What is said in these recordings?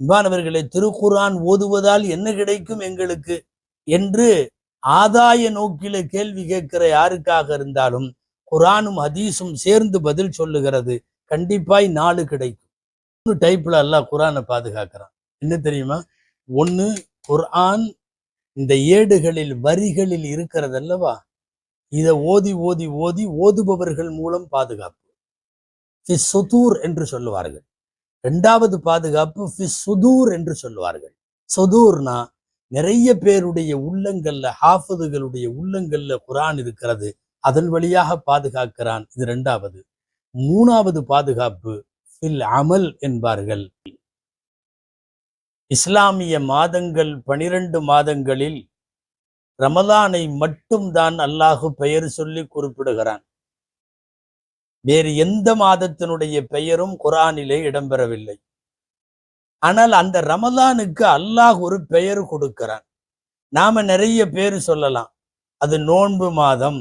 அன்பானவர்களே திருக்குரான் ஓதுவதால் என்ன கிடைக்கும் எங்களுக்கு? என்று ஆதாய நோக்கில கேள்வி கேட்கிற யாருக்காக இருந்தாலும் குரானும் ஹதீஸும் சேர்ந்து பதில் சொல்லுகிறது. கண்டிப்பாய் நாலு கிடைக்கும். மூணு டைப்ல அல்லாஹ் குரானை பாதுகாக்கிறான். என்ன தெரியுமா? ஒண்ணு குர்ஆன் இந்த ஏடுகளில் வரிகளில் இருக்கிறது அல்லவா? இதை ஓதி ஓதி ஓதி ஓதுபவர்கள் மூலம் பாதுகாப்பு. ஃபிஸ் என்று சொல்லுவார்கள். இரண்டாவது பாதுகாப்பு சுதூர் என்று சொல்லுவார்கள். சுதூர்னா நிறைய பேருடைய உள்ளங்கள்ல ஹாஃபதுகளுடைய உள்ளங்கள்ல குரான் இருக்கிறது. அதன் வழியாக பாதுகாக்கிறான். இது ரெண்டாவது. மூணாவது பாதுகாப்பு ஃபில் அமல் என்பார்கள். இஸ்லாமிய மாதங்கள் பனிரெண்டு மாதங்களில் ரமலானை மட்டும்தான் அல்லாஹு பெயர் சொல்லி குறிப்பிடுகிறான். வேறு எந்த மாதத்தினுடைய பெயரும் குரானிலே இடம்பெறவில்லை. ஆனால் அந்த ரமதானுக்கு அல்லாஹ் ஒரு பெயர் கொடுக்கிறான். நாம நிறைய பேர் சொல்லலாம். அது நோன்பு மாதம்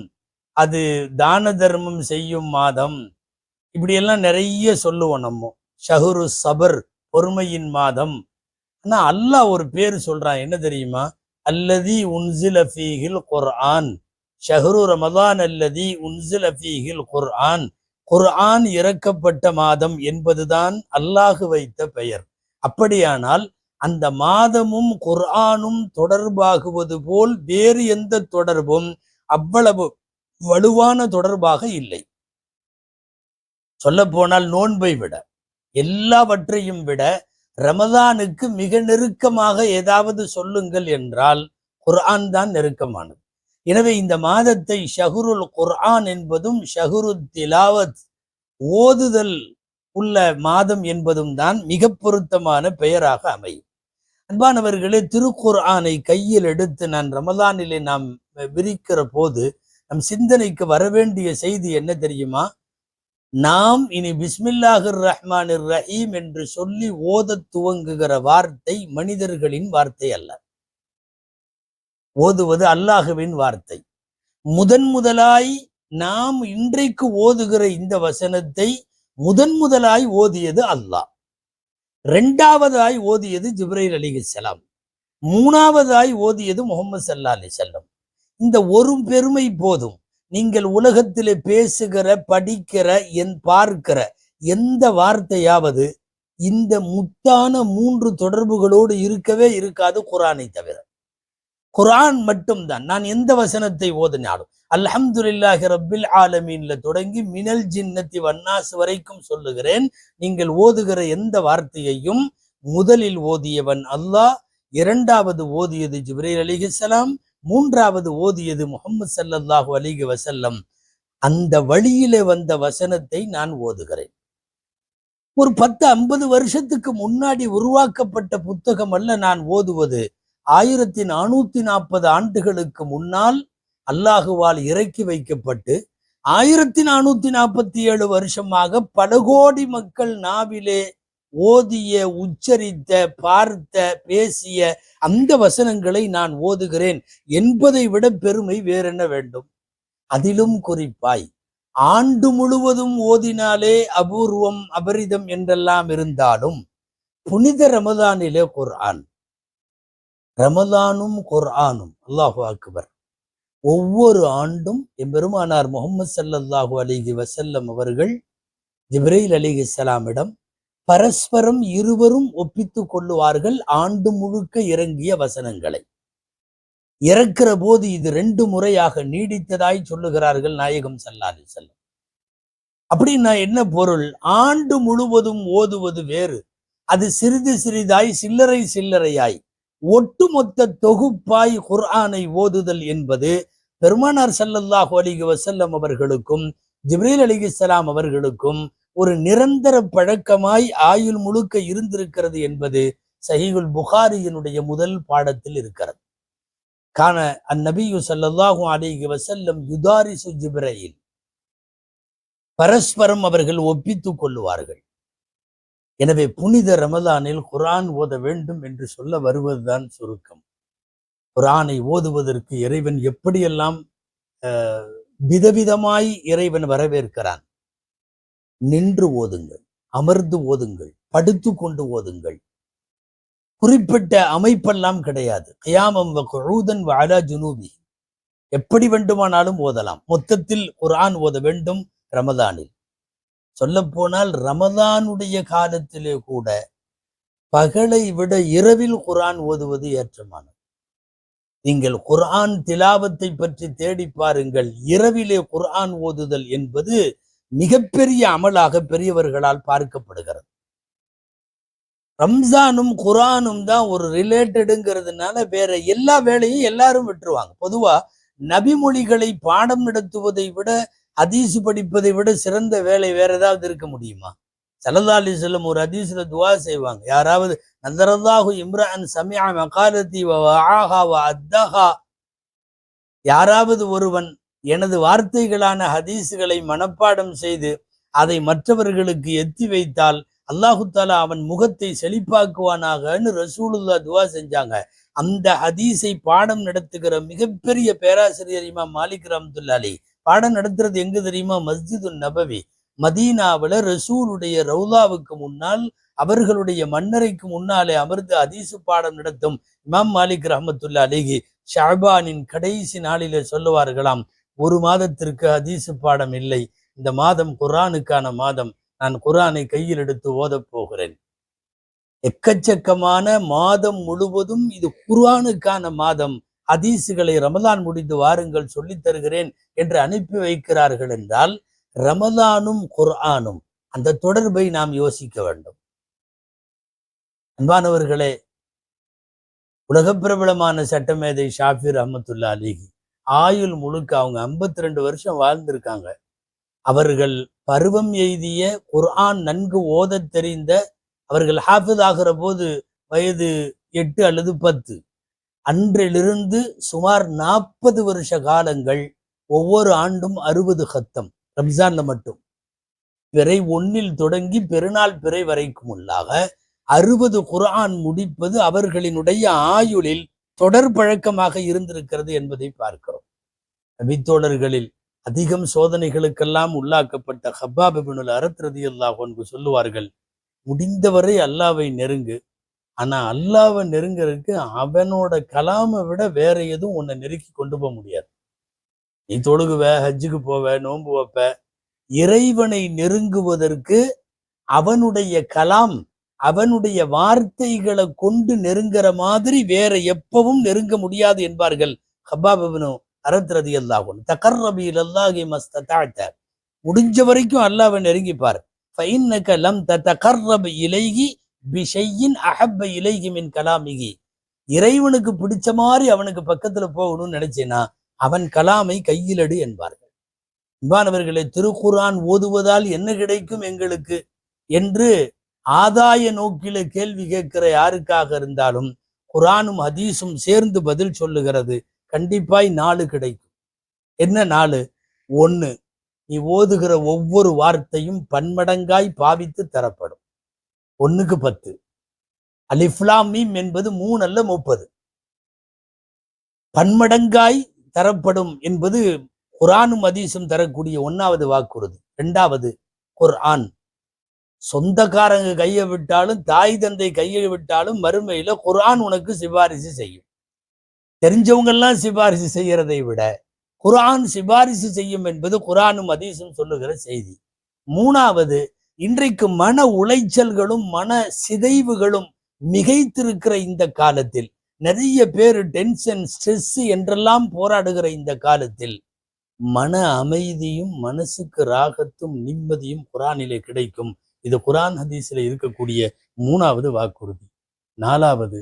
அது தான தர்மம் செய்யும் மாதம் இப்படியெல்லாம் நிறைய சொல்லுவோம் நம்ம. ஷஹுரு சபர் பொறுமையின் மாதம். ஆனா அல்லாஹ் ஒரு பேர் சொல்றான் என்ன தெரியுமா? அல்லதி உன்சில ஃபீஹில் குர்ஆன். ஷஹ்ரு ரமதான் அல்லதி உன்சில ஃபீஹில் குர்ஆன். குர்ஆன் இறக்கப்பட்ட மாதம் என்பதுதான் அல்லாஹு வைத்த பெயர். அப்படியானால் அந்த மாதமும் குர்ஆனும் தொடர்பாகுவது போல் வேறு எந்த தொடர்பும் அவ்வளவு வலுவான தொடர்பாக இல்லை. சொல்ல போனால் நோன்பை விட எல்லாவற்றையும் விட ரமதானுக்கு மிக நெருக்கமாக ஏதாவது சொல்லுங்கள் என்றால் குர்ஆன் தான் நெருக்கமானது. எனவே இந்த மாதத்தை ஷஹுருல் குர்ஆன் என்பதும் ஷஹுரு திலாவத் ஓதுதல் உள்ள மாதம் என்பதும் தான் மிக பொருத்தமான பெயராக அமையும். அன்பானவர்களே திருக்குர்ஆனை கையில் எடுத்து நான் ரமதானிலே நாம் விரிக்கிற போது நம் சிந்தனைக்கு வரவேண்டிய செய்தி என்ன தெரியுமா? நாம் இனி பிஸ்மில்லாஹிர் ரஹ்மானிர் ரஹீம் என்று சொல்லி ஓதத் துவங்குகிற வார்த்தை மனிதர்களின் வார்த்தை அல்ல. ஓதுவது அல்லாஹுவின் வார்த்தை. முதன் முதலாய் நாம் இன்றைக்கு ஓதுகிற இந்த வசனத்தை முதன் முதலாய் ஓதியது அல்லாஹ். இரண்டாவதாய் ஓதியது ஜிப்ரைல் அலிஹிஸ்ஸலாம் மூணாவதாய் ஓதியது முகமது சல்லா அலி செல்லம் இந்த ஒரு பெருமை போதும். நீங்கள் உலகத்திலே பேசுகிற படிக்கிற என் பார்க்கிற எந்த வார்த்தையாவது இந்த முத்தான மூன்று தொடர்புகளோடு இருக்கவே இருக்காது குரானை தவிர. குரான் மட்டும்தான். நான் எந்த வசனத்தை ஓதினாலும். அல்ஹம்துலில்லாஹி ரப்பில் ஆலமீன்ல தொடங்கி மினல் ஜின்னத்தி வன்னாஸ் வரைக்கும் சொல்லுகிறேன். நீங்கள் ஓதுகிற எந்த வார்த்தையையும் முதலில் ஓதியவன் அல்லாஹ். இரண்டாவது ஓதியது ஜிப்ரீல் அலிஹிஸ்ஸலாம் மூன்றாவது ஓதியது முகமது சல்லல்லாஹு அலிஹி வசல்லம் அந்த வழியிலே வந்த வசனத்தை நான் ஓதுகிறேன். ஒரு பத்து ஐம்பது வருஷத்துக்கு முன்னாடி உருவாக்கப்பட்ட புத்தகம் அல்ல நான் ஓதுவது. ஆயிரத்தி நானூத்தி நாற்பது ஆண்டுகளுக்கு முன்னால் அல்லாஹுவால் இறக்கி வைக்கப்பட்டு ஆயிரத்தி நானூத்தி நாற்பத்தி ஏழு வருஷமாக பல கோடி மக்கள் நாவிலே ஓதிய உச்சரித்த பார்த்த பேசிய அந்த வசனங்களை நான் ஓதுகிறேன். என்பதை விட பெருமை வேறென்ன வேண்டும்? அதிலும் குறிப்பாய் ஆண்டு முழுவதும் ஓதினாலே அபூர்வம் அபரிதம் என்றெல்லாம் இருந்தாலும் புனித ரமதானிலே குர்ஆன் ரமதானும் குர்ஆனும். அல்லாஹு அக்பர். ஒவ்வொரு ஆண்டும் எம்பெருமானார் முகமது சல்லல்லாஹு அலிஹி வசல்லம் அவர்கள் ஜிப்ரைல் அலிஹி இஸ்லாமிடம் பரஸ்பரம் இருவரும் ஒப்பித்து கொள்ளுவார்கள் ஆண்டு முழுக்க இறங்கிய வசனங்களை. இறக்கிற போது இது ரெண்டு முறையாக நீடித்ததாய் சொல்லுகிறார்கள் நாயகம் சல்லாது செல்லம் அப்படின்னா என்ன பொருள்? ஆண்டு முழுவதும் ஓதுவது வேறு. அது சிறிது சிறிதாய் சில்லறை சில்லறையாய். ஒட்டுமொத்த தொகுப்பாய் குர்ஆனை ஓதுதல் என்பது பெருமானார் சல்லல்லாஹு அலிஹி வசல்லம் அவர்களுக்கும் ஜிப்ரீல் அலிகிஸ்லாம் அவர்களுக்கும் ஒரு நிரந்தர பழக்கமாய் ஆயுள் முழுக்க இருந்திருக்கிறது என்பது சஹீகுல் புகாரியினுடைய முதல் பாடத்தில் இருக்கிறது. காண அந்நபியு சல்லல்லாஹு அலிஹி வசல்லம் யுதாரிசு ஜிப்ரையில் பரஸ்பரம் அவர்கள் ஒப்பித்துக் கொள்ளுவார்கள். எனவே புனித ரமதானில் குரான் ஓத வேண்டும் என்று சொல்ல வருவதுதான் சுருக்கம். குரானை ஓதுவதற்கு இறைவன் எப்படியெல்லாம் விதவிதமாய் இறைவன் வரவேற்கிறான். நின்று ஓதுங்கள் அமர்ந்து ஓதுங்கள் படுத்து கொண்டு ஓதுங்கள். குறிப்பிட்ட அமைப்பெல்லாம் கிடையாது. கயாமம் குழூதன் வாலா ஜுனூபி எப்படி வேண்டுமானாலும் ஓதலாம். மொத்தத்தில் குர்ஆன் ஓத வேண்டும் ரமதானில் சொல்லப் போனால் ரமதானுடைய காலத்திலே கூட பகலை விட இரவில் குரான் ஓதுவது ஏற்றமானது. நீங்கள் குர்ஆன் திலாவத்தை பற்றி தேடி பாருங்கள். இரவிலே குர்ஆன் ஓதுதல் என்பது மிகப்பெரிய அமலாக பெரியவர்களால் பார்க்கப்படுகிறது. ரம்ஜானும் குரானும் தான் ஒரு ரிலேட்டடுங்கிறதுனால வேற எல்லா வேலையும் எல்லாரும் விட்டுருவாங்க. பொதுவா நபிமொழிகளை பாடம் நடத்துவதை விட ஹதீசு படிப்பதை விட சிறந்த வேலை வேற ஏதாவது இருக்க முடியுமா? சல்லல்லா அலி செல்லம் ஒரு ஹதீஸ்ல துவா செய்வாங்க. யாராவது நந்தரதாகு இம்ரான் சமியா மகாலத்தி அத்தஹா. யாராவது ஒருவன் எனது வார்த்தைகளான ஹதீஸுகளை மனப்பாடம் செய்து அதை மற்றவர்களுக்கு எத்தி வைத்தால் அல்லாஹு தாலா அவன் முகத்தை செழிப்பாக்குவானாகன்னு ரசூலுல்லா துவா செஞ்சாங்க. அந்த ஹதீஸை பாடம் நடத்துகிற மிகப்பெரிய பேராசிரியர் இமாம் மாலிக் ரஹமத்துல்லா அலி பாடம் நடத்துறது எங்க தெரியுமா? மஸ்ஜிது நபவி. மதீனாவுல ரசூலுடைய ரவுதாவுக்கு முன்னால் அவர்களுடைய மன்னரைக்கு முன்னாலே அமர்ந்து அதீசு பாடம் நடத்தும் இமாம் மாலிக் ரஹமத்துல்லா அலிகி ஷாபானின் கடைசி நாளிலே சொல்லுவார்களாம் ஒரு மாதத்திற்கு அதீசு பாடம் இல்லை. இந்த மாதம் குரானுக்கான மாதம். நான் குரானை கையில் எடுத்து ஓதப் போகிறேன். எக்கச்சக்கமான மாதம் முழுவதும் இது குரானுக்கான மாதம். ஹதீஸுகளை ரமதான் முடிந்து வாருங்கள் சொல்லித் தருகிறேன் என்று அனுப்பி வைக்கிறார்கள் என்றால் ரமதானும் குர்ஆனும் அந்த தொடர்பை நாம் யோசிக்க வேண்டும். அன்பானவர்களே உலக பிரபலமான சட்டமேதை ஷாஃபிர் அஹமத்துல்லா அலிகி ஆயுள் முழுக்க அவங்க 52 ரெண்டு வருஷம் வாழ்ந்திருக்காங்க. அவர்கள் பருவம் எய்திய குர்ஆன் நன்கு ஓதத் தெரிந்த அவர்கள் ஹாஃபிஸ் ஆகிற போது வயது எட்டு அல்லது பத்து. அன்றிலிருந்து சுமார் நாற்பது வருஷ காலங்கள் ஒவ்வொரு ஆண்டும் அறுபது ஹத்தம் ரம்ஜான்ல மட்டும். பிறை ஒன்னில் தொடங்கி பெருநாள் பிறை வரைக்கும் உள்ளாக அறுபது குர்ஆன் முடிப்பது அவர்களினுடைய ஆயுளில் தொடர் பழக்கமாக இருந்திருக்கிறது என்பதை பார்க்கிறோம். நபித்தோழர்களில் அதிகம் சோதனைகளுக்கெல்லாம் உள்ளாக்கப்பட்ட ஹப்பாப் இப்னுல் அல்லாஹ் ரதியல்லாஹு சொல்லுவார்கள் முடிந்தவரை அல்லாவை நெருங்கு ஆனா அல்லாவை நெருங்கிறதுக்கு அவனோட கலாமை விட வேற எதுவும் உன்னை நெருக்கி கொண்டு போக முடியாது. நீ தொழுகுவ ஹஜ்ஜுக்கு போவ நோன்பு வைப்ப. இறைவனை நெருங்குவதற்கு அவனுடைய கலாம் அவனுடைய வார்த்தைகளை கொண்டு நெருங்குற மாதிரி வேற எப்பவும் நெருங்க முடியாது என்பார்கள் ஹப்பாபுனு அரத் அல்லாஹும் அல்லாஹுன் தகர்ரபியில் அல்லாஹி மஸ்தத்தாழ்த்த முடிஞ்ச வரைக்கும் அல்லாவை நெருங்கிப்பார். ஃபைன்னக லம் தகர்ரப் இலைகி பிஷையின் அகப்ப இலைகி மின் கலாமிகி இறைவனுக்கு பிடிச்ச மாதிரி அவனுக்கு பக்கத்துல போகணும்னு நினைச்சேன்னா அவன் கலாமை கையிலடு என்பார்கள். அன்பானவர்களே திருக்குரான் ஓதுவதால் என்ன கிடைக்கும் எங்களுக்கு? என்று ஆதாய நோக்கில கேள்வி கேட்கிற யாருக்காக இருந்தாலும் குரானும் ஹதீஸும் சேர்ந்து பதில் சொல்லுகிறது. கண்டிப்பாய் நாலு கிடைக்கும். என்ன நாலு? ஒண்ணு நீ ஓதுகிற ஒவ்வொரு வார்த்தையும் பன்மடங்காய் பாவித்து தரப்படும். ஒண்ணுக்கு பத்து. அலிஃப்லாம் மீம் என்பது மூணு அல்ல முப்பது. பன்மடங்காய் தரப்படும் என்பது குரானும் அதீசும் தரக்கூடிய ஒன்றாவது வாக்குறுதி. ரெண்டாவது குர்ஆன். சொந்தக்காரங்க கையை விட்டாலும் தாய் தந்தை கையை விட்டாலும் மறுமையில குரான் உனக்கு சிபாரிசு செய்யும். தெரிஞ்சவங்க எல்லாம் சிபாரிசு செய்யறதை விட குர்ஆன் சிபாரிசு செய்யும் என்பது குரானும் அதீசும் சொல்லுகிற செய்தி. மூணாவது இன்றைக்கு மன உளைச்சல்களும் மன சிதைவுகளும் மிகைத்திருக்கிற இந்த காலத்தில் நிறைய பேர் டென்ஷன் ஸ்ட்ரெஸ் என்றெல்லாம் போராடுகிற இந்த காலத்தில் மன அமைதியும் மனசுக்கு ராகத்தும் நிம்மதியும் குரானிலே கிடைக்கும். இது குரான் ஹதீஸில் இருக்கக்கூடிய மூணாவது வாக்குறுதி. நாலாவது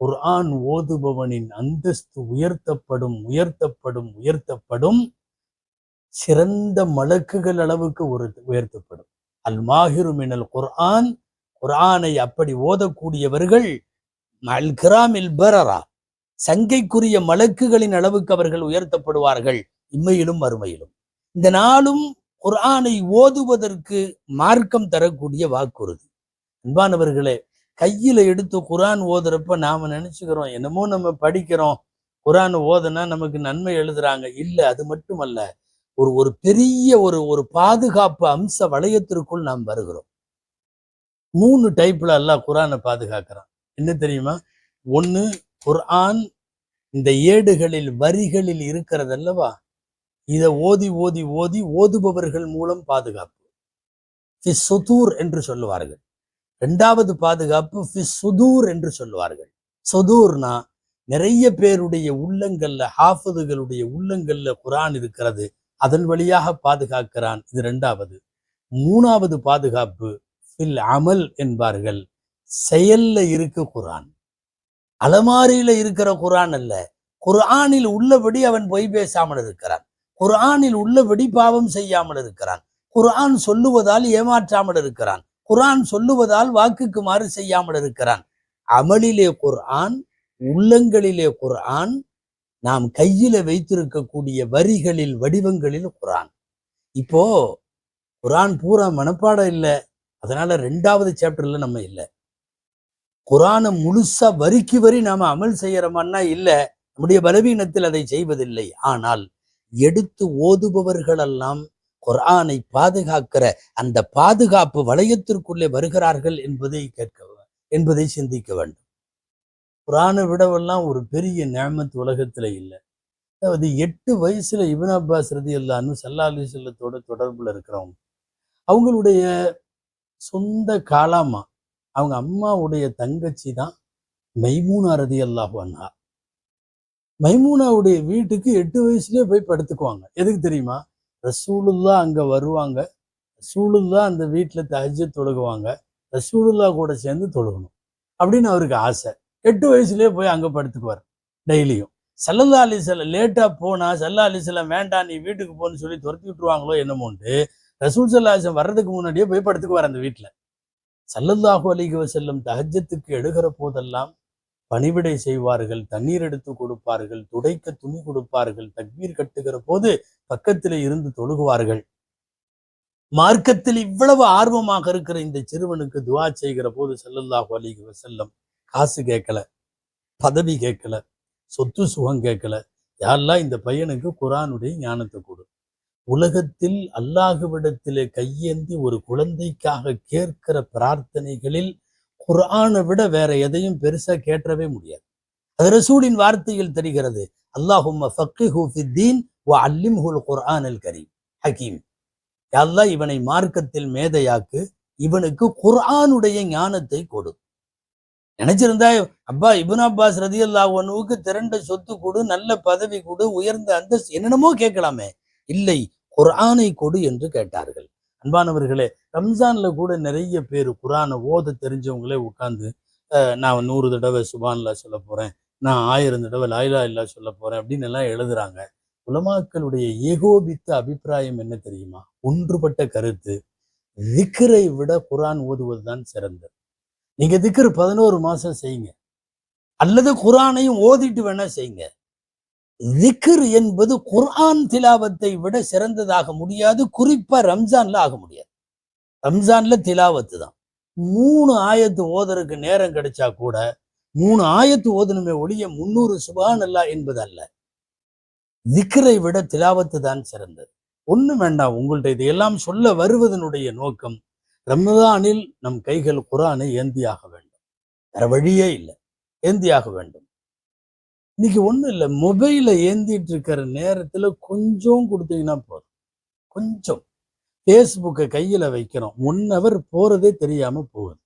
குர்ஆன் ஓதுபவனின் அந்தஸ்து உயர்த்தப்படும் உயர்த்தப்படும் உயர்த்தப்படும் சிறந்த மலக்குகள் அளவுக்கு ஒரு உயர்த்தப்படும். அல் மாஹிரு மினல் குர்ஆன் குர்ஆனை அப்படி ஓதக்கூடியவர்கள் அல் கிராமில் பரரா சங்கைக்குரிய மலக்குகளின் அளவுக்கு அவர்கள் உயர்த்தப்படுவார்கள் இம்மையிலும் மறுமையிலும். இந்த நாளும் குர்ஆனை ஓதுவதற்கு மார்க்கம் தரக்கூடிய வாக்குறுதி. அன்பானவர்களே கையில எடுத்து குர்ஆன் ஓதுறப்ப நாம நினைச்சுக்கிறோம் என்னமோ நம்ம படிக்கிறோம் குர்ஆன் ஓதுனா நமக்கு நன்மை எழுதுறாங்க. இல்ல அது மட்டுமல்ல ஒரு ஒரு பெரிய ஒரு ஒரு பாதுகாப்பு அம்ச வளையத்திற்குள் நாம் வருகிறோம். மூணு டைப்ல அல்லாஹ் குரானை பாதுகாக்கிறான். என்ன தெரியுமா? ஒண்ணு குர்ஆன் இந்த ஏடுகளில் வரிகளில் இருக்கிறது அல்லவா இதை ஓதி ஓதி ஓதி ஓதுபவர்கள் மூலம் பாதுகாப்பு. ஃபி சுதூர் என்று சொல்லுவார்கள். இரண்டாவது பாதுகாப்பு ஃபி சுதூர் என்று சொல்லுவார்கள். சுதூர்னா நிறைய பேருடைய உள்ளங்கள்ல ஹாஃபதுகளுடைய உள்ளங்கள்ல குரான் இருக்கிறது. அதன் வழியாக பாதுகாக்கிறான். இது ரெண்டாவது மூணாவது பாதுகாப்பு ஃபில் அமல் என்பார்கள். செயல்ல இருக்க குரான் அலமாரியில இருக்கிற குரான் அல்ல. குரானில் உள்ளபடி அவன் பொய் பேசாமல் இருக்கிறான். குர்ஆனில் உள்ளபடி பாவம் செய்யாமல் இருக்கிறான். குரான் சொல்லுவதால் ஏமாற்றாமல் இருக்கிறான். குரான் சொல்லுவதால் வாக்குக்கு மாறு செய்யாமல் இருக்கிறான். அமலிலே குர்ஆன் உள்ளங்களிலே குர்ஆன் நாம் கையில வைத்திருக்கக்கூடிய வரிகளில் வடிவங்களில் குரான். இப்போ குரான் பூரா மனப்பாடம் இல்லை. அதனால ரெண்டாவது சாப்டர்ல நம்ம இல்லை. குரானை முழுசா வரிக்கு வரி நாம அமல் செய்யறோமான்னா இல்ல. நம்முடைய பலவீனத்தில் அதை செய்வதில்லை. ஆனால் எடுத்து ஓதுபவர்களெல்லாம் குரானை பாதுகாக்கிற அந்த பாதுகாப்பு வளையத்திற்குள்ளே வருகிறார்கள் என்பதை கேட்க என்பதை சிந்திக்க வேண்டும். குரானை விடவெல்லாம் ஒரு பெரிய நேமத்து உலகத்துல இல்லை. அதாவது எட்டு வயசுல இபின் அப்பாஸ் ரதி அல்லான்னு சல்லா அலி செல்லத்தோட தொடர்புல இருக்கிறவங்க. அவங்களுடைய சொந்த காலாமா அவங்க அம்மாவுடைய தங்கச்சி தான் மைமூனா ரதி அல்லாஹு மைமூனாவுடைய வீட்டுக்கு எட்டு வயசுலயே போய் படுத்துக்குவாங்க. எதுக்கு தெரியுமா? ரசூலுல்லா அங்க வருவாங்க. ரசூலுல்லா அந்த வீட்டுல தஹஜ தொழுகுவாங்க. ரசூலுல்லா கூட சேர்ந்து தொழுகணும். அப்படின்னு அவருக்கு ஆசை. எட்டு வயசுலயே போய் அங்க படுத்துக்குவார் டெய்லியும். சல்லல்லா அலிசல்ல லேட்டா போனா சல்லா அலிசல்லம் வேண்டாம் நீ வீட்டுக்கு போன்னு சொல்லி துரத்தி விட்டுருவாங்களோ என்னமோன்ட்டு ரசூல் சல்லாசம் வர்றதுக்கு முன்னாடியே போய் படுத்துக்குவார் அந்த வீட்டுல சல்லல்லாஹு அலிகவ செல்லும் தஹஜத்துக்கு எடுக்கிற போதெல்லாம் பணிவிடை செய்வார்கள் தண்ணீர் எடுத்து கொடுப்பார்கள் துடைக்க துணி கொடுப்பார்கள் தக்பீர் கட்டுகிற போது பக்கத்தில் இருந்து தொழுகுவார்கள். மார்க்கத்தில் இவ்வளவு ஆர்வமாக இருக்கிற இந்த சிறுவனுக்கு துவா செய்கிற போது சல்லல்லாஹு அலிக செல்லும் காசு கேட்கல பதவி கேட்கல சொத்து சுகம் கேட்கல. யாரெல்லாம் இந்த பையனுக்கு குரானுடைய ஞானத்தை கொடு. உலகத்தில் அல்லாஹுவிடத்திலே கையேந்தி ஒரு குழந்தைக்காக கேட்கிற பிரார்த்தனைகளில் குர்ஆனை விட வேற எதையும் பெருசா கேட்டவே முடியாது. அது ரசூலின் வார்த்தையில் தெரிகிறது அல்லாஹும் ஃபக்கிஹு அல்லிம்ஹுல் குர்ஆன் அல் கரீம். ஹக்கீம் அல்லாஹ் இவனை மார்க்கத்தில் மேதையாக்கு இவனுக்கு குர்ஆனுடைய ஞானத்தை கொடு. நினைச்சிருந்தா அப்பா இபுன் அப்பாஸ் ரதி அல்லாஹனுக்கு திரண்ட சொத்து கொடு நல்ல பதவி கொடு உயர்ந்த அந்தஸ்து என்னென்னமோ கேட்கலாமே. இல்லை குரானை கொடு என்று கேட்டார்கள். அன்பானவர்களே ரம்ஜான்ல கூட நிறைய பேர் குரானை ஓத தெரிஞ்சவங்களே உட்காந்து நான் நூறு தடவை சுபான்லா சொல்ல போறேன் நான் ஆயிரம் தடவை லாயிலா இல்லா சொல்ல போறேன் அப்படின்னு எல்லாம் எழுதுறாங்க. உலமாக்களுடைய ஏகோபித்த அபிப்பிராயம் என்ன தெரியுமா? ஒன்றுபட்ட கருத்து திக்கரை விட குரான் ஓதுவதுதான் சிறந்தது. நீங்க திக்கிற பதினோரு மாசம் செய்யுங்க. அல்லது குரானையும் ஓதிட்டு வேணா செய்யுங்க. திக்ர் என்பது குர்ஆன் திலாவத்தை விட சிறந்ததாக முடியாது. குறிப்பா ரம்ஜான்ல ஆக முடியாது. ரம்ஜான்ல திலாவத்து தான். மூணு ஆயத்து ஓதருக்கு நேரம் கிடைச்சா கூட மூணு ஆயத்து ஓதணுமே ஒழிய முன்னூறு சுபான் அல்லா என்பது அல்ல திக்கரை விட திலாவத்து தான் சிறந்தது. ஒண்ணு வேண்டாம். உங்கள்ட்ட இதையெல்லாம் சொல்ல வருவதனுடைய நோக்கம் ரம்ஜானில் நம் கைகள் குரானை ஏந்தியாக வேண்டும். வேற வழியே இல்லை. ஏந்தியாக வேண்டும். இன்னைக்கு ஒண்ணும் இல்லை. மொபைல ஏந்திட்டு இருக்கிற நேரத்துல கொஞ்சம் கொடுத்தீங்கன்னா போதும். கொஞ்சம். ஃபேஸ்புக்கை கையில வைக்கிறோம். ஒன் ஹவர் போறதே தெரியாம போகுது.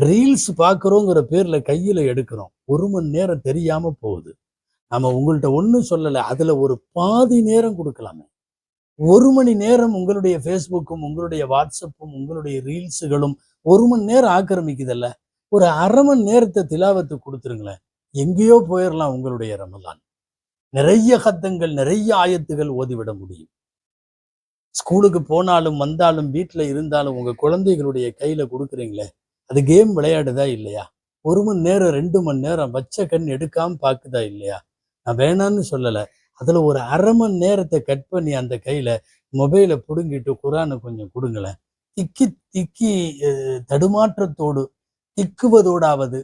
ரீல்ஸ் பார்க்குறோங்கிற பேர்ல கையில எடுக்கிறோம். ஒரு மணி நேரம் தெரியாம போகுது. நம்ம உங்கள்கிட்ட ஒன்றும் சொல்லலை. அதுல ஒரு பாதி நேரம் கொடுக்கலாமே. ஒரு மணி நேரம் உங்களுடைய ஃபேஸ்புக்கும் உங்களுடைய வாட்ஸ்அப்பும் உங்களுடைய ரீல்ஸுகளும் ஒரு மணி நேரம் ஆக்கிரமிக்குதல்ல. ஒரு அரை மணி நேரத்தை திலாவத்து கொடுத்துருங்களேன். எங்கேயோ போயிடலாம் உங்களுடைய ரமலான். நிறைய கத்தங்கள் நிறைய ஆயத்துகள் ஓதிவிட முடியும். ஸ்கூலுக்கு போனாலும் வந்தாலும் வீட்டில் இருந்தாலும் உங்க குழந்தைகளுடைய கையில கொடுக்குறீங்களே அது கேம் விளையாடுதா இல்லையா? ஒரு மணி நேரம் ரெண்டு மணி நேரம் வச்ச கண் எடுக்காம பாக்குதா இல்லையா? நான் வேணான்னு சொல்லலை. அதுல ஒரு அரை மணி நேரத்தை கட் பண்ணி அந்த கையில மொபைலை பிடுங்கிட்டு குரானை கொஞ்சம் கொடுங்களேன். திக்கி திக்கி தடுமாற்றத்தோடு திக்குவதோடாவது.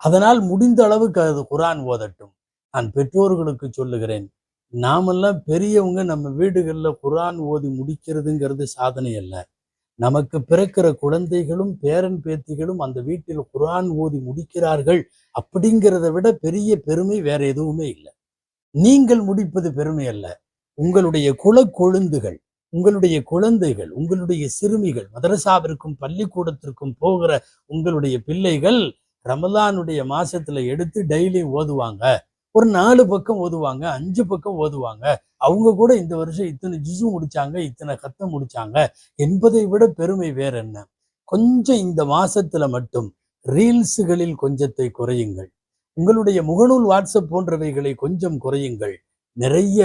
அதனால் முடிந்த அளவுக்கு அது குரான் ஓதட்டும். நான் பெற்றோர்களுக்கு சொல்லுகிறேன் நாமெல்லாம் பெரியவங்க நம்ம வீடுகளில் குரான் ஓதி முடிக்கிறதுங்கிறது சாதனை அல்ல. நமக்கு பிறக்கிற குழந்தைகளும் பேரன் பேத்திகளும் அந்த வீட்டில் குரான் ஓதி முடிக்கிறார்கள் அப்படிங்கிறத விட பெரிய பெருமை வேற எதுவுமே இல்லை. நீங்கள் முடிப்பது பெருமை அல்ல. உங்களுடைய குல கொழுந்துகள் உங்களுடைய குழந்தைகள் உங்களுடைய சிறுமிகள் மதரசாவிற்கும் பள்ளிக்கூடத்திற்கும் போகிற உங்களுடைய பிள்ளைகள் ரமலானுடைய மாசத்துல எடுத்து டெய்லி ஓதுவாங்க. ஒரு நாலு பக்கம் ஓதுவாங்க அஞ்சு பக்கம் ஓதுவாங்க. அவங்க கூட இந்த வருஷம் இத்தனை ஜிசு முடிச்சாங்க இத்தனை கத்தம் முடிச்சாங்க. என்பதை விட பெருமை வேற என்ன கொஞ்சம் இந்த மாசத்துல மட்டும் ரீல்ஸுகளில் கொஞ்சத்தை குறையுங்கள். உங்களுடைய முகநூல் வாட்ஸ்அப் போன்றவைகளை கொஞ்சம் குறையுங்கள். நிறைய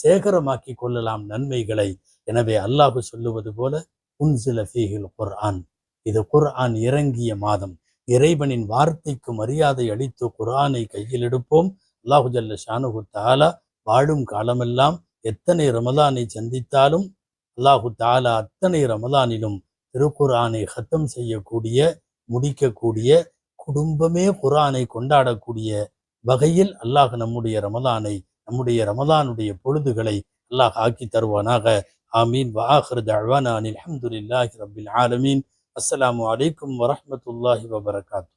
சேகரமாக்கி கொள்ளலாம் நன்மைகளை. எனவே அல்லாஹு சொல்லுவது போல உன்சில ஃபீஹில் குர்ஆன். இது குர்ஆன் இறங்கிய மாதம். இறைவனின் வார்த்தைக்கு மரியாதை அளித்து குர்ஆனை கையில் எடுப்போம். அல்லாஹு ஜல்ல ஷானுகு தாலா வாழும் காலமெல்லாம் எத்தனை ரமலானை சந்தித்தாலும் அல்லாஹு தாலா அத்தனை ரமலானிலும் திருக்குர்ஆனை ஹத்தம் செய்யக்கூடிய முடிக்கக்கூடிய குடும்பமே குரானை கொண்டாடக்கூடிய வகையில் அல்லாஹ் நம்முடைய ரமதானை நம்முடைய ரமதானுடைய பொழுதுகளை அல்லாஹ் ஆக்கி தருவானாக. ஆமீன். வாஹர் தழ்வானா அனில் அஹமதுல்லாஹி ரபில் ஆலமீன். அஸ்லாம் வலைக்கம் வரமத்துல்லாஹி வபரகாத்து